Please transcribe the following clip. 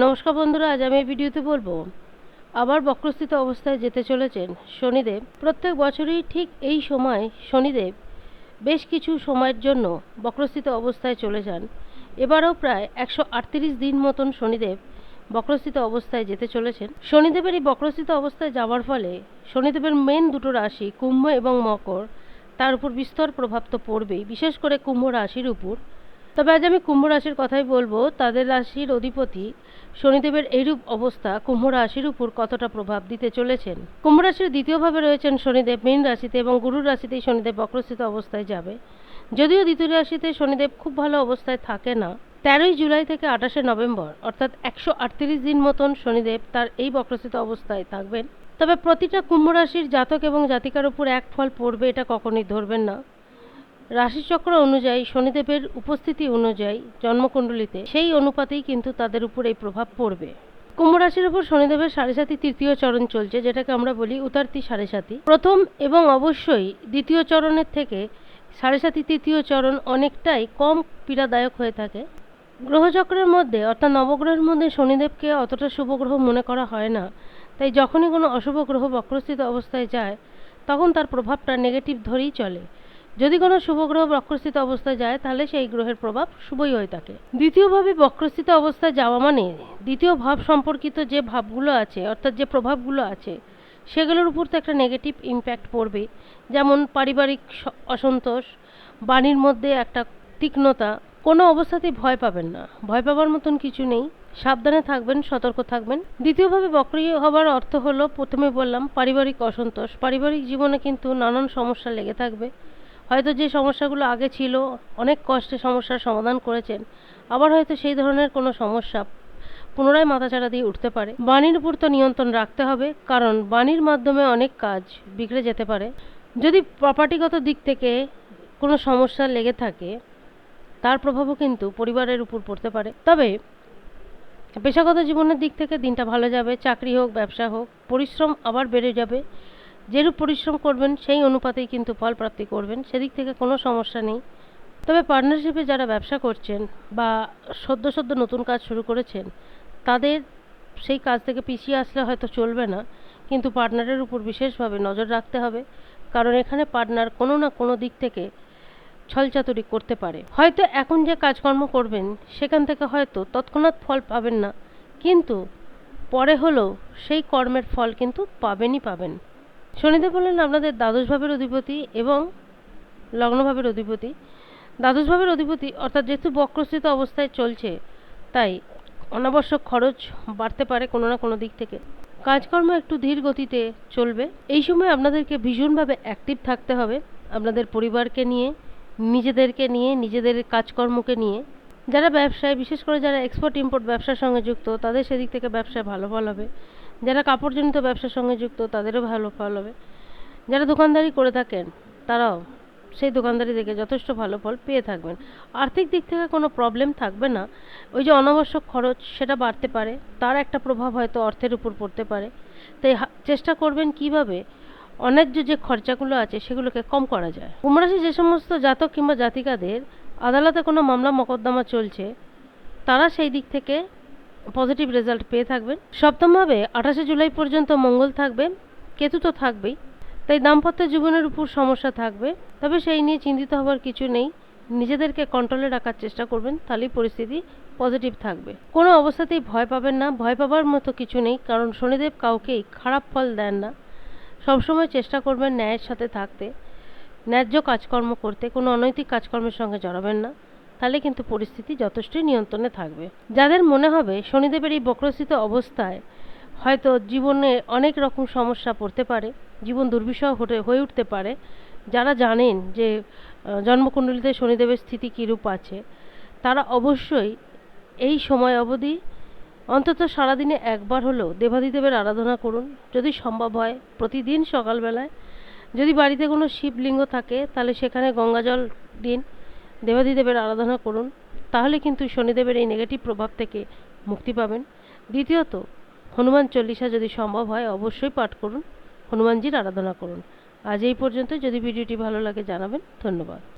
নমস্কার বন্ধুরা, আজ আমি এই ভিডিওতে বলব, আবার বক্রস্থিত অবস্থায় যেতে চলেছেন শনিদেব। প্রত্যেক বছরই ঠিক এই সময় শনিদেব বেশ কিছু সময়ের জন্য বক্রস্থিত অবস্থায় চলে যান। এবারও প্রায় একশো আটত্রিশ দিন মতন শনিদেব বক্রস্থিত অবস্থায় যেতে চলেছেন। শনিদেবের এই বক্রস্থিত অবস্থায় যাওয়ার ফলে শনিদেবের মেন দুটো রাশি কুম্ভ এবং মকর, তার উপর বিস্তর প্রভাব তো পড়বেই, বিশেষ করে কুম্ভ রাশির উপর। তবে আজ আমি কুম্ভ রাশির কথাই বলব। তাদের রাশির অধিপতি শনিদেবের এইরূপ অবস্থা কুম্ভ রাশির উপর কতটা প্রভাব দিতে চলেছেন? কুম্ভ রাশির দ্বিতীয়ভাবে রয়েছেন শনিদেব। মীন রাশিতে এবং গুরুর রাশিতেই শনিদেব বক্রস্থিত অবস্থায় যাবে। যদিও দ্বিতীয় রাশিতে শনিদেব খুব ভালো অবস্থায় থাকে না। তেরোই জুলাই থেকে আঠাশে নভেম্বর, অর্থাৎ একশো আটত্রিশ দিন মতন শনিদেব তার এই বক্রস্থিত অবস্থায় থাকবেন। তবে প্রতিটা কুম্ভ রাশির জাতক এবং জাতিকার উপর এক ফল পড়বে এটা কখনোই ধরবেন না। রাশিচক্র অনুযায়ী শনিদেবের উপস্থিতি অনুযায়ী জন্মকুণ্ডলিতে সেই অনুপাতেই কিন্তু তাদের উপর এই প্রভাব পড়বে। কুম্ভ রাশির উপর শনিদেবের সাড়ে সাতি তৃতীয় চরণ চলছে, যেটাকে আমরা বলি উতার্তি সাড়ে সাতি প্রথম এবং অবশ্যই দ্বিতীয় চরণের থেকে সাড়ে সাতি তৃতীয় চরণ অনেকটাই কম পীড়াদায়ক হয়ে থাকে। গ্রহচক্রের মধ্যে, অর্থাৎ নবগ্রহের মধ্যে শনিদেবকে অতটা শুভ গ্রহ মনে করা হয় না। তাই যখনই কোনো অশুভ গ্রহ বক্রস্থিত অবস্থায় যায়, তখন তার প্রভাবটা নেগেটিভ ধরেই চলে। যদি কোনো শুভ গ্রহ বক্রস্থিত অবস্থায় যায়, তাহলে সেই গ্রহের প্রভাব শুভই হয়ে থাকে দ্বিতীয়ভাবে বক্রস্থিত অবস্থায় যাওয়া মানে দ্বিতীয় ভাব সম্পর্কিত যে ভাবগুলো আছে, অর্থাৎ যে প্রভাবগুলো আছে, সেগুলোর উপর তো একটা নেগেটিভ ইম্প্যাক্ট পড়বে। যেমন পারিবারিক অসন্তোষ, বাণীর মধ্যে একটা তীক্ষ্ণতা, কোনো অবস্থাতেই ভয় পাবেন না। ভয় পাবার মতন কিছু নেই। সাবধানে থাকবেন, সতর্ক থাকবেন। দ্বিতীয়ভাবে বক্রি হবার অর্থ হলো, প্রথমে বললাম, পারিবারিক অসন্তোষ। পারিবারিক জীবনে কিন্তু নানান সমস্যা লেগে থাকবে। হয়তো যে সমস্যাগুলো আগে ছিল, অনেক কষ্টে সমস্যার সমাধান করেছেন, আবার হয়তো সেই ধরনের কোনো সমস্যা পুনরায় মাথাচাড়া দিয়ে উঠতে পারে। বাণীর উপর তো নিয়ন্ত্রণ রাখতে হবে, কারণ বাণীর মাধ্যমে অনেক কাজ বিগড়ে যেতে পারে। যদি প্রপার্টিগত দিক থেকে কোনো সমস্যা লেগে থাকে, তার প্রভাবও কিন্তু পরিবারের উপর পড়তে পারে। তবে পেশাগত জীবনের দিক থেকে দিনটা ভালো যাবে, চাকরি হোক, ব্যবসা হোক, পরিশ্রম আবার বেড়ে যাবে। যেরূপ পরিশ্রম করবেন, সেই অনুপাতেই কিন্তু ফল প্রাপ্তি করবেন, সেদিক থেকে কোনো সমস্যা নেই। তবে পার্টনারশিপে যারা ব্যবসা করছেন বা সদ্য সদ্য নতুন কাজ শুরু করেছেন, তাদের সেই কাজ থেকে পিছিয়ে আসলে হয়তো চলবে না, কিন্তু পার্টনারের উপর বিশেষভাবে নজর রাখতে হবে, কারণ এখানে পার্টনার কোনো না কোনো দিক থেকে ছলচাতুরি করতে পারে। হয়তো এখন যে কাজকর্ম করবেন, সেখান থেকে হয়তো তৎক্ষণাৎ ফল পাবেন না, কিন্তু পরে হলেও সেই কর্মের ফল কিন্তু পাবেনই পাবেন। শনিদেব হলেন আপনাদের দ্বাদশ ভাবের অধিপতি এবং লগ্নভাবের অধিপতি। দ্বাদশ ভাবের অধিপতি অর্থাৎ যেহেতু বক্রস্থিত অবস্থায় চলছে, তাই অনাবশ্যক খরচ বাড়তে পারে কোনো না কোনো দিক থেকে। কাজকর্ম একটু ধীর গতিতে চলবে। এই সময় আপনাদেরকে ভীষণভাবে অ্যাক্টিভ থাকতে হবে আপনাদের পরিবারকে নিয়ে, নিজেদেরকে নিয়ে, নিজেদের কাজকর্মকে নিয়ে। যারা ব্যবসায়, বিশেষ করে যারা এক্সপোর্ট ইম্পোর্ট ব্যবসার সঙ্গে যুক্ত, তাদের সেদিক থেকে ব্যবসায় ভালো ফল হবে। যারা কাপড়জনিত ব্যবসার সঙ্গে যুক্ত, তাদেরও ভালো ফল হবে। যারা দোকানদারি করে থাকেন, তারাও সেই দোকানদারি থেকে যথেষ্ট ভালো ফল পেয়ে থাকবেন। আর্থিক দিক থেকে কোনো প্রবলেম থাকবে না। ওই যে অনাবশ্যক খরচ, সেটা বাড়তে পারে। তার একটা প্রভাব হয়তো অর্থের উপর পড়তে পারে। তাই চেষ্টা করবেন কীভাবে অন্যায্য যে খরচাগুলো আছে, সেগুলোকে কম করা যায়। কুমরাশি যে সমস্ত জাতক কিংবা জাতিকাদের আদালতে কোনো মামলা মোকদ্দমা চলছে, তারা সেই দিক থেকে পজিটিভ রেজাল্ট পেয়ে থাকবেন। সপ্তমভাবে আঠাশে জুলাই পর্যন্ত মঙ্গল থাকবে, কেতু তো থাকবেই। তাই দাম্পত্য জীবনের উপর সমস্যা থাকবে, তবে সেই নিয়ে চিন্তিত হবার কিছু নেই। নিজেদেরকে কন্ট্রোলে রাখার চেষ্টা করবেন, তাহলেই পরিস্থিতি পজিটিভ থাকবে। কোনো অবস্থাতেই ভয় পাবেন না, ভয় পাবার মতো কিছু নেই, কারণ শনিদেব কাউকেই খারাপ ফল দেন না। সবসময় চেষ্টা করবেন ন্যায়ের সাথে থাকতে। ন্যায্য কাজকর্ম করতে, কোনো অনৈতিক কাজকর্মের সঙ্গে জড়াবেন না। তাহলে কিন্তু পরিস্থিতি যথেষ্টই নিয়ন্ত্রণে থাকবে। যাদের মনে হবে শনিদেবের এই বক্রস্থিত অবস্থায় হয়তো জীবনে অনেক রকম সমস্যা পড়তে পারে, জীবন দুর্বিষহ হয়ে উঠতে পারে, যারা জানেন যে জন্মকুণ্ডলিতে শনিদেবের স্থিতি কীরূপ আছে, তারা অবশ্যই এই সময় অবধি অন্তত সারাদিনে একবার হলেও দেবাদিদেবের আরাধনা করুন। যদি সম্ভব হয়, প্রতিদিন সকালবেলায়। যদি বাড়িতে কোনো শিবলিঙ্গ থাকে, তাহলে সেখানে গঙ্গাজল দিন। দেবাদিদেবের আরাধনা করুন, তাহলে কিন্তু শনিদেবের এই নেগেটিভ প্রভাব থেকে মুক্তি পাবেন। দ্বিতীয়ত, হনুমান চল্লিশা যদি সম্ভব হয়, অবশ্যই পাঠ করুন, হনুমানজির আরাধনা করুন। আজ এই পর্যন্ত যদি ভিডিওটি ভালো লাগে জানাবেন, ধন্যবাদ।